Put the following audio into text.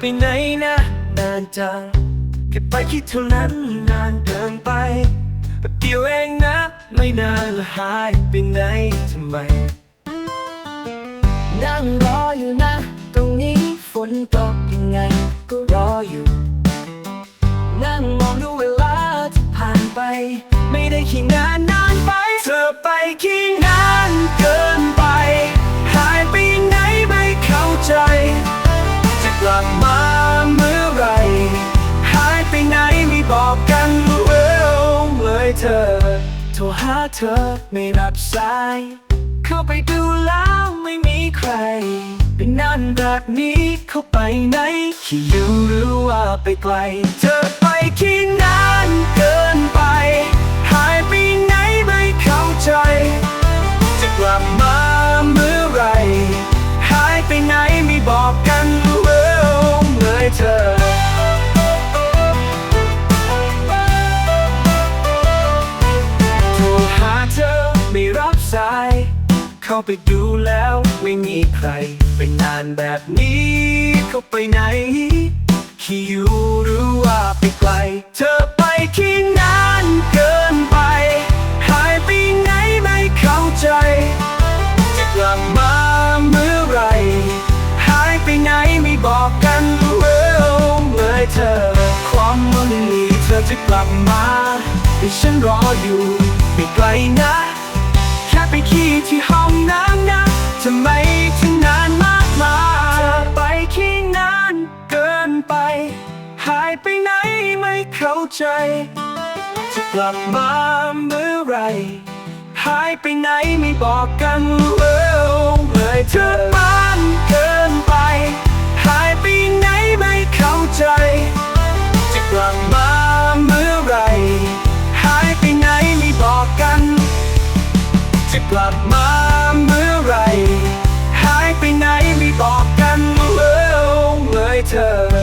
ไปไหนนะ นานจังแค่ไปคิดเท่านั้นนานเกินไปแป๊บเดียวเองนะ ไม่นานละหายไปไหนทำไม นั่งรออยู่นะ ตรงนี้ฝนตกยังไง ก็รออยู่ นั่งมองดูเวลาที่ผ่านไป ไม่ได้ขี้นานนานไป เธอไปขี้นาน ยเธอ โทรหาเธอไม่รับสาย เข้าไปดูแล้วไม่มีใคร เป็นนั่นแบบนี้เข้าไปไหนคิดอยู่หรือว่าไปไกล เธอไปที่นานเกิน ไม่รับสาย เข้าไปดูแล้วไม่มีใคร ไปนานแบบนี้เข้าไปไหนขี้อยู่หรือว่าไปไกล เธอไปขี้นานเกินไป หายไปไหนไม่เข้าใจ จะกลับมาเมื่อไร หายไปไหนไม่บอกกันเออเลยเธอ ความหวังนี้เธอจะกลับมาให้ฉันรออยู่ไม่ไกล หายไปไหนไม่เข้าใจ จะกลับมาเมื่อไรหายไปไหนไม่บอกกันเออเลยเธอบ้านเกินไป หายไปไหนไม่เข้าใจ จะกลับมาเมื่อไรหายไปไหนไม่บอกกัน จะกลับมาเมื่อไรหายไปไหนไม่บอกกันเออเลยเธอ